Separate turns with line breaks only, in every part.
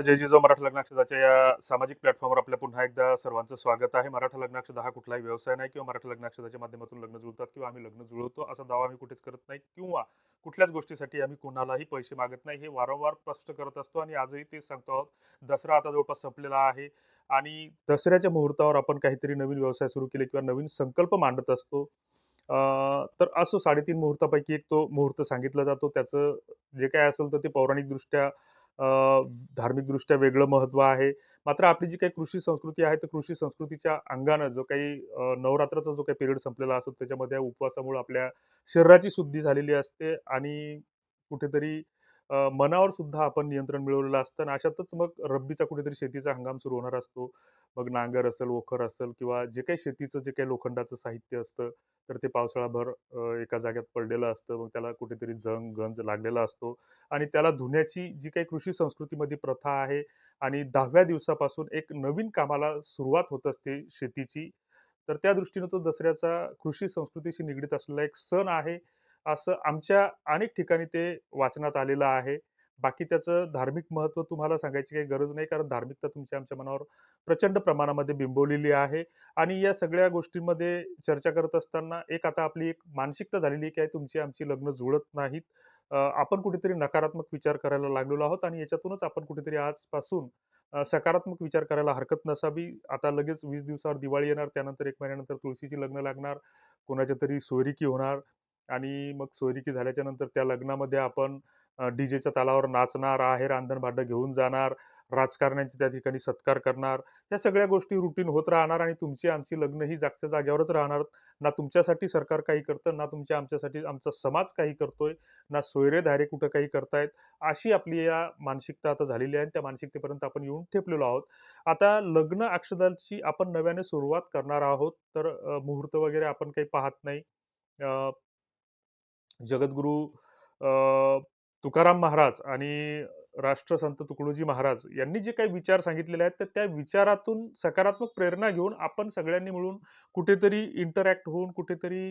जय जिजाऊ मराठा लग्नाक्षदाच्या या सामाजिक प्लॅटफॉर्मवर आपल्या पुन्हा एकदा सर्वांचं स्वागत आहे. मराठा लग्नाक्षद हा कुठलाही व्यवसाय नाही किंवा मराठा लग्नाक्षदाच्या माध्यमातून लग्न जुळतात किंवा आम्ही लग्न जुळवतो असा दावा आम्ही कुठेच करत नाही किंवा कुठल्याच गोष्टीसाठी आम्ही कोणालाही पैसे मागत नाही हे वारंवार स्पष्ट करत असतो आणि आजही तेच सांगतो आहोत. दसरा आता जवळपास संपलेला आहे आणि दसऱ्याच्या मुहूर्तावर आपण काहीतरी नवीन व्यवसाय सुरू केले किंवा नवीन संकल्प मांडत असतो. तर असं साडेतीन मुहूर्तापैकी एक तो मुहूर्त सांगितला जातो. त्याचं जे काय असेल तर ते पौराणिकदृष्ट्या धार्मिकदृष्ट्या वेगळं महत्त्व आहे. मात्र आपली जी काही कृषी संस्कृती आहे तर कृषी संस्कृतीच्या अंगानं जो काही नवरात्राचा जो काही पिरियड संपलेला असतो त्याच्यामध्ये या उपवासामुळे आपल्या शरीराची शुद्धी झालेली असते आणि कुठेतरी मनावर सुद्धा आपण नियंत्रण मिळवलेलं असतं आणि अशातच मग रब्बीचा कुठेतरी शेतीचा हंगाम सुरू होणार असतो. मग नांगर असेल ओखर असेल किंवा जे काही शेतीचं जे काही लोखंडाचं साहित्य असतं तर ते पावसाळाभर एका जाग्यात पडलेलं असतं. मग त्याला कुठेतरी जंग गंज लागलेला असतो आणि त्याला धुण्याची जी काही कृषी संस्कृतीमध्ये प्रथा आहे आणि दहाव्या दिवसापासून एक नवीन कामाला सुरुवात होत असते शेतीची तर त्या दृष्टीने तो दसऱ्याचा कृषी संस्कृतीशी निगडीत असलेला एक सण आहे. असं आमच्या अनेक ठिकाणी ते वाचनात आलेलं आहे. बाकी त्याचं धार्मिक महत्त्व तुम्हाला सांगायची काही गरज नाही कारण धार्मिकता तुमच्या आमच्या मनावर प्रचंड प्रमाणामध्ये बिंबवलेली आहे. आणि या सगळ्या गोष्टींमध्ये चर्चा करत असताना एक आता आपली एक मानसिकता झालेली आहे की तुमची आमची लग्न जुळत नाहीत. आपण कुठेतरी नकारात्मक विचार करायला लागलेलो आहोत आणि याच्यातूनच आपण कुठेतरी आजपासून सकारात्मक विचार करायला हरकत नसावी. आता लगेच वीस दिवसावर दिवाळी येणार त्यानंतर एक महिन्यानंतर तुळशीची लग्न लागणार कोणाच्या तरी सोयरिकी होणार आणि मग सोयरिकी झाल्याच्यानंतर त्या लग्नामध्ये आपण डीजेच्या तालावर नाचणार आहे रांधण भांडं घेऊन जाणार राजकारण्यांचे त्या ठिकाणी सत्कार करणार या सगळ्या गोष्टी रुटीन होत राहणार आणि तुमची आमची लग्न ही जागच्या जागेवरच राहणार. ना तुमच्यासाठी सरकार काही करतं ना तुमच्या आमच्यासाठी आमचा समाज काही करतोय ना सोयरे धारे कुठं काही करतायत अशी आपली या मानसिकता आता झालेली आहे आणि त्या मानसिकतेपर्यंत आपण येऊन ठेपलेलो आहोत. आता लग्न अक्षदाची आपण नव्याने सुरुवात करणार आहोत तर मुहूर्त वगैरे आपण काही पाहत नाही. जगद्गुरु तुकाराम महाराज आणि राष्ट्रसंत तुकडोजी महाराज यांनी जे काही विचार सांगितलेले आहेत तर त्या विचारातून सकारात्मक प्रेरणा घेऊन आपण सगळ्यांनी मिळून कुठेतरी इंटरॅक्ट होऊन कुठेतरी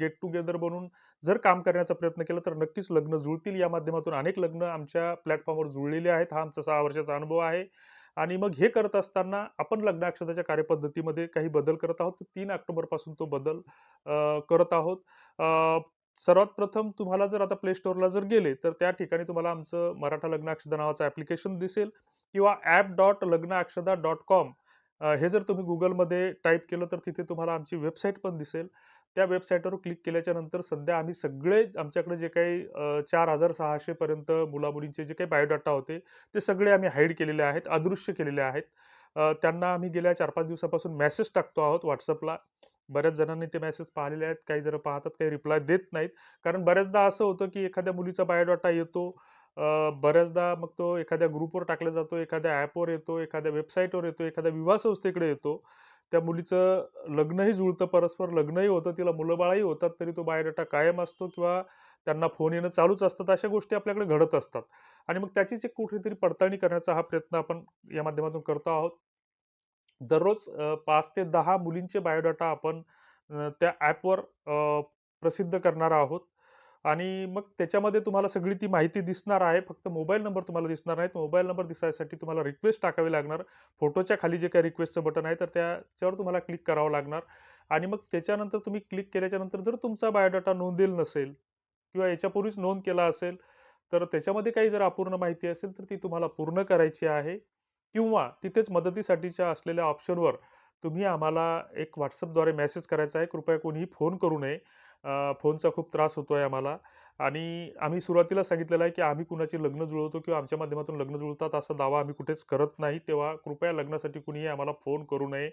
गेट टुगेदर बनून जर काम करण्याचा प्रयत्न केला तर नक्कीच लग्न जुळतील. या माध्यमातून अनेक लग्न आमच्या प्लॅटफॉर्मवर जुळलेले आहेत. हा आमचा सहा वर्षाचा अनुभव आहे. आणि मग हे करत असताना आपण लग्नाक्षताच्या कार्यपद्धतीमध्ये काही बदल करत आहोत. तीन ऑक्टोबरपासून तो बदल करत आहोत. सर्वात प्रथम तुम्हाला जर आता प्ले स्टोअरला जर गेले तर त्या ठिकाणी तुम्हाला आमचं मराठा लग्न अक्षदा नावाचं ऍप्लिकेशन दिसेल किंवा ॲप डॉट लग्न अक्षदा डॉट कॉम हे जर तुम्ही गुगलमध्ये टाईप केलं तर तिथे तुम्हाला आमची वेबसाईट पण दिसेल. त्या वेबसाईटवर क्लिक केल्याच्यानंतर सध्या आम्ही सगळे आमच्याकडे जे काही चार हजार सहाशे पर्यंत मुलामुलींचे जे काही बायोडाटा होते ते सगळे आम्ही हाईड केलेले आहेत अदृश्य केलेले आहेत. त्यांना आम्ही गेल्या चार पाच दिवसापासून मेसेज टाकतो आहोत व्हॉट्सअपला बऱ्याच जणांनी ते मेसेज पाहिलेले आहेत. काही जण पाहतात काही रिप्लाय देत नाहीत. कारण बऱ्याचदा असं होतं की एखाद्या मुलीचा बायोडाटा येतो बऱ्याचदा मग तो एखाद्या ग्रुपवर टाकला जातो एखाद्या ॲपवर येतो एखाद्या वेबसाईटवर येतो एखाद्या विवाह संस्थेकडे येतो. त्या मुलीचं लग्नही जुळतं परस्पर लग्नही होतं तिला मुलंबाळाही होतात तरी तो बायोडाटा कायम असतो किंवा त्यांना फोन येणं चालूच असतात अशा गोष्टी आपल्याकडे घडत असतात. आणि मग त्याचीच एक कुठेतरी पडताळणी करण्याचा हा प्रयत्न आपण या माध्यमातून करतो आहोत. दररोज पाच ते दहा मुलींचे बायोडाटा आपण त्या ॲपवर प्रसिद्ध करणार आहोत. आणि मग त्याच्यामध्ये तुम्हाला सगळी ती माहिती दिसणार आहे. फक्त मोबाईल नंबर तुम्हाला दिसणार नाहीत मोबाईल नंबर दिसायसाठी तुम्हाला रिक्वेस्ट टाकावी लागणार. फोटोच्या खाली जे काही रिक्वेस्टचं बटन आहे तर त्याच्यावर तुम्हाला क्लिक करावं लागणार. आणि मग त्याच्यानंतर तुम्ही क्लिक केल्याच्यानंतर जर तुमचा बायोडाटा नोंदेल नसेल किंवा याच्यापूर्वीच नोंद केला असेल तर त्याच्यामध्ये काही जर अपूर्ण माहिती असेल तर ती तुम्हाला पूर्ण करायची आहे. किंवा तिथेच मदतीसाठीच्या असलेल्या ऑप्शनवर तुम्ही आम्हाला एक व्हॉट्सअपद्वारे मेसेज करायचा आहे. कृपया कोणीही फोन करू नये. फोनचा खूप त्रास होतो आहे आम्हाला. आणि आम्ही सुरुवातीला सांगितलेलं आहे की आम्ही कुणाची लग्न जुळवतो किंवा आमच्या माध्यमातून लग्न जुळतात असा दावा आम्ही कुठेच करत नाही. तेव्हा कृपया लग्नासाठी कुणीही आम्हाला फोन करू नये.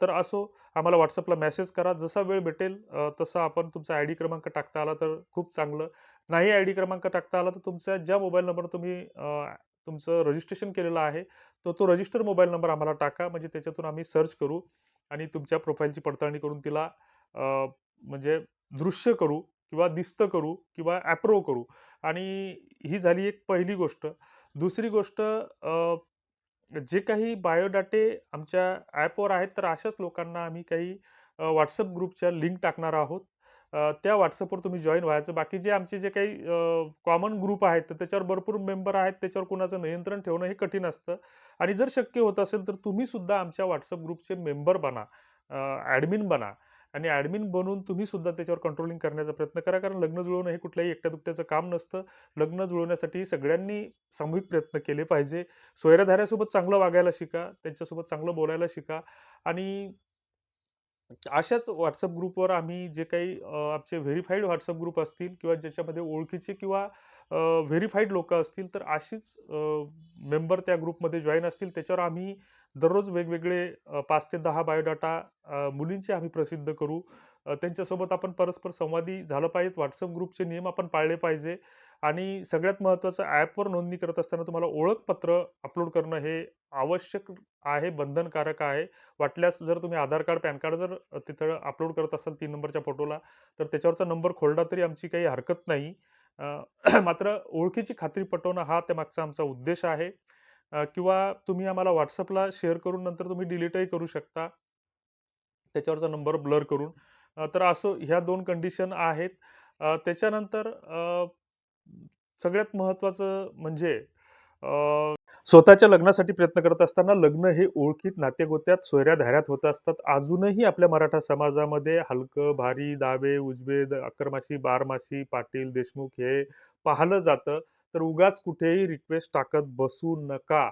तर असो आम्हाला व्हॉट्सअपला मेसेज करा. जसा वेळ भेटेल तसा आपण तुमचा आय डी क्रमांक टाकता आला तर खूप चांगलं. नाही आय डी क्रमांक टाकता आला तर तुमच्या ज्या मोबाईल नंबर तुम्ही तुमचं रजिस्ट्रेशन केलेलं आहे तर तो रजिस्टर मोबाईल नंबर आम्हाला टाका म्हणजे त्याच्यातून आम्ही सर्च करू आणि तुमच्या प्रोफाईलची पडताळणी करून तिला म्हणजे दृश्य करू किंवा दिस्त करू किंवा ॲप्रूव्ह करू. आणि ही झाली एक पहिली गोष्ट. दुसरी गोष्ट जे काही बायोडाटे आमच्या ॲपवर आहेत तर अशाच लोकांना आम्ही काही व्हॉट्सअप ग्रुपच्या लिंक टाकणार आहोत. त्या व्हॉट्सअपवर तुम्ही जॉईन व्हायचं. बाकी जे आमचे जे काही कॉमन ग्रुप आहेत, तर त्याच्यावर भरपूर मेंबर आहेत. त्याच्यावर कुणाचं नियंत्रण ठेवणं हे कठीण असतं आणि जर शक्य होत असेल, तर तुम्ही सुद्धा आमच्या व्हॉट्सअप ग्रुपचे मेंबर बना, ॲडमिन बना आणि ॲडमिन बनून तुम्ही सुद्धा त्याच्यावर कंट्रोलिंग करण्याचा प्रयत्न करा. कारण लग्न जुळवणं हे कुठल्याही एकट्या-दुकट्याचं काम नसतं. लग्न जुळवण्यासाठी सगळ्यांनी सामूहिक प्रयत्न केले पाहिजे. सोयऱ्या-धाऱ्यासोबत चांगलं वागायला शिका, त्यांच्यासोबत चांगलं बोलायला शिका आणि अशाच व्हॉट्सअप ग्रुपवर आम्ही जे काही आमचे व्हेरीफाईड व्हॉट्सअप ग्रुप असतील किंवा ज्याच्यामध्ये ओळखीचे किंवा व्हेरीफाईड लोक असतील, तर अशीच मेंबर त्या ग्रुपमध्ये जॉईन असतील. त्याच्यावर आम्ही दररोज वेगवेगळे पाच ते दहा बायोडाटा मुलींचे आम्ही प्रसिद्ध करू. त्यांच्यासोबत आपण परस्पर संवादी झालं पाहिजे. व्हॉट्सअप ग्रुपचे नियम आपण पाळले पाहिजे आणि सगळ्यात महत्त्वाचं ॲपवर नोंदणी करत असताना तुम्हाला ओळखपत्र अपलोड करणं हे आवश्यक आहे, बंधनकारक आहे. वाटल्यास जर तुम्ही आधार कार्ड, पॅन कार्ड जर तिथं अपलोड करत असाल तीन नंबरच्या फोटोला, तर त्याच्यावरचा नंबर खोलला तरी आमची काही हरकत नाही. मात्र ओळखीची खात्री पटवणं हा त्यामागचा आमचा उद्देश आहे. किंवा तुम्ही आम्हाला व्हॉट्सअपला शेअर करून नंतर तुम्ही डिलीटही करू शकता. त्याच्यावरचा नंबर ब्लर करून. तर असो ह्या दोन कंडिशन आहेत. त्याच्यानंतर सगळ्यात महत्वाचं म्हणजे स्वतःच्या लग्नासाठी प्रयत्न करत असताना लग्न हे ओळखीत, नातेगोत्यात, सोयऱ्या-धाऱ्यात होत असतात. अजूनही आपल्या मराठा समाजामध्ये हलकं, भारी, दावे, उजवे, द बारमाशी, पाटील, देशमुख हे पाहिलं जातं. तर उगाच कुठेही रिक्वेस्ट टाकत बसू नका.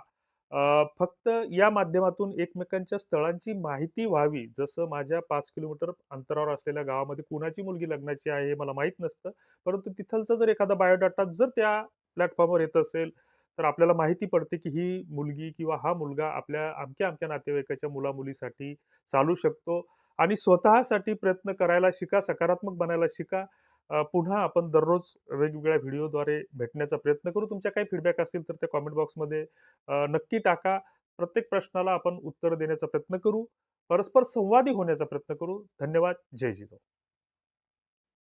फक्त या माध्यमातून एकमेकांच्या स्थळांची माहिती व्हावी. जसं माझ्या पाच किलोमीटर अंतरावर असलेल्या गावामध्ये कुणाची मुलगी लग्नाची आहे हे मला माहीत नसतं. परंतु तिथलचा जर एखादा बायोडाटा जर त्या प्लॅटफॉर्मवर येत असेल, तर आपल्याला माहिती पडते, की ही मुलगी किंवा हा मुलगा आपल्या अमक्या-अमक्या नातेवाईकाच्या मुला-मुलीसाठी चालू शकतो आणि स्वतःसाठी प्रयत्न करायला शिका, सकारात्मक बनायला शिका. पुन्हा आपण दररोज वेगवेगळ्या व्हिडिओद्वारे भेटण्याचा प्रयत्न करू. तुमच्या काही फीडबॅक असतील तर ते कॉमेंट बॉक्समध्ये नक्की टाका. प्रत्येक प्रश्नाला आपण उत्तर देण्याचा प्रयत्न करू. परस्पर संवादी होण्याचा प्रयत्न करू. धन्यवाद. जय जिजाऊ.